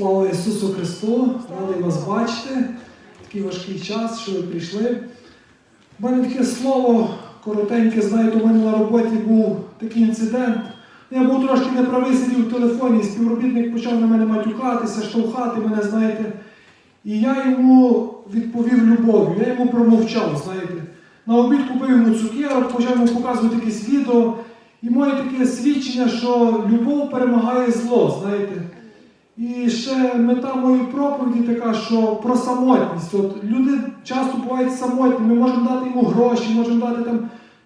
Слава Ісусу Христу! Радий вас бачити. Такий важкий час, що ви прийшли. У мене таке слово коротеньке, знаєте, у мене на роботі був такий інцидент. Я був трошки неправий, сидів в телефоні, співробітник почав на мене матюкатися, штовхати мене, знаєте. І я йому відповів любов'ю, я йому промовчав, знаєте. На обід купив йому цукерок, почав йому показувати якесь відео. І моє таке свідчення, що любов перемагає зло, знаєте. І ще мета моєї проповіді така, що про самотність. От люди часто бувають самотні, ми можемо дати йому гроші, можемо дати там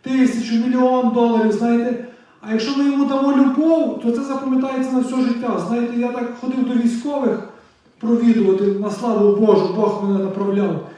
тисячу, мільйон доларів, знаєте. А якщо ми йому дамо любов, то це запам'ятається на все життя. Знаєте, я так ходив до військових провідувати на славу Божу, Бог мене направляв.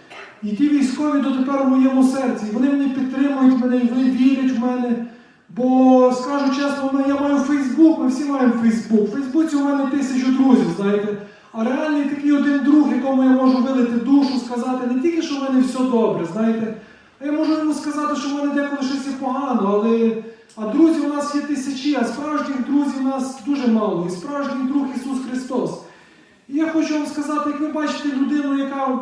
І ті військові дотепер у моєму серці. І вони мене підтримують мене, і вони вірять в мене. Бо скажу чесно, ну, я маю Фейсбук, ми всі маємо Фейсбук. В Фейсбуці у мене тисячу друзів, знаєте. А реальний такий один друг, якому я можу вилити душу, сказати не тільки, що в мене все добре, знаєте, а я можу йому сказати, що в мене деколи щось є погано, але а друзів у нас є тисячі, а справжніх друзів у нас дуже мало. І справжній друг Ісус Христос. І я хочу вам сказати, як ви бачите людину, яка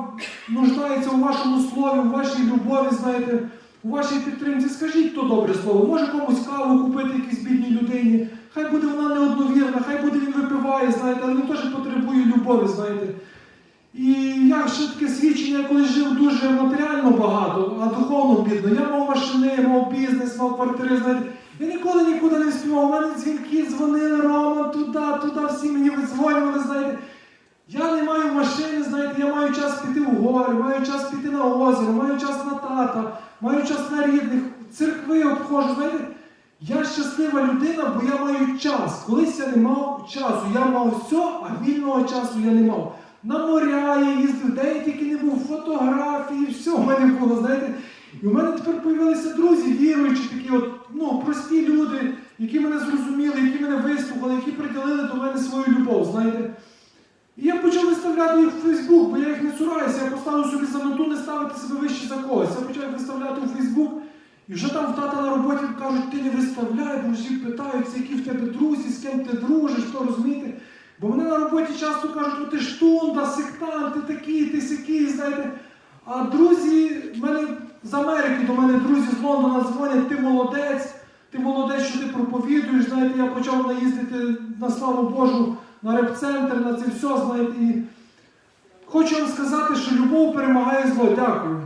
нуждається у вашому слові, у вашій любові, знаєте, у вашій підтримці, скажіть то добре слово. Може комусь каву купити якійсь бідній людині. Хай буде вона неодновірна, хай буде він випиває, знаєте, але він теж потребує любові, знаєте. І я ще таке свідчення, я колись жив дуже матеріально багато, а духовно бідно. Я мав машини, мав бізнес, мав квартири, знаєте. Я ніколи нікуди не співав. У мене дзвінки дзвонили, Рома, туди, туди, всі мені видзвонювали, знаєте. Я не маю машини, знаєте, я маю час піти в гори, маю час піти на озеро, маю час на тата, маю час на рідних, церкви обходжу, знаєте. Я щаслива людина, бо я маю час. Колись я не мав часу. Я мав все, а вільного часу я не мав. На моря я їздив, де я тільки не був, фотографії, все в мене було, знаєте. І у мене тепер з'явилися друзі, віруючі, такі от, ну, прості люди, які мене зрозуміли, які мене вислухали, які приділили до мене свою любов, знаєте. І я почав виставляти їх в Фейсбук, бо я їх не цураюся, я поставив собі за мету не ставити себе вище за когось. Я почав їх виставляти у Фейсбук, і вже там в тата на роботі кажуть, ти не виставляй, бо всі питаються, які в тебе друзі, з ким ти дружиш, хто розумієте. Бо мене на роботі часто кажуть, «О, ти штунда, сектант, ти такий, ти сякий, знаєте. А друзі, в мене з Америки до мене друзі з Лондона дзвонять, ти молодець, ти молодець, що ти проповідуєш. Знаєте, я почав наїздити на славу Божу на реп-центр, на це все, знаєте. І хочу вам сказати, що любов перемагає зло. Дякую.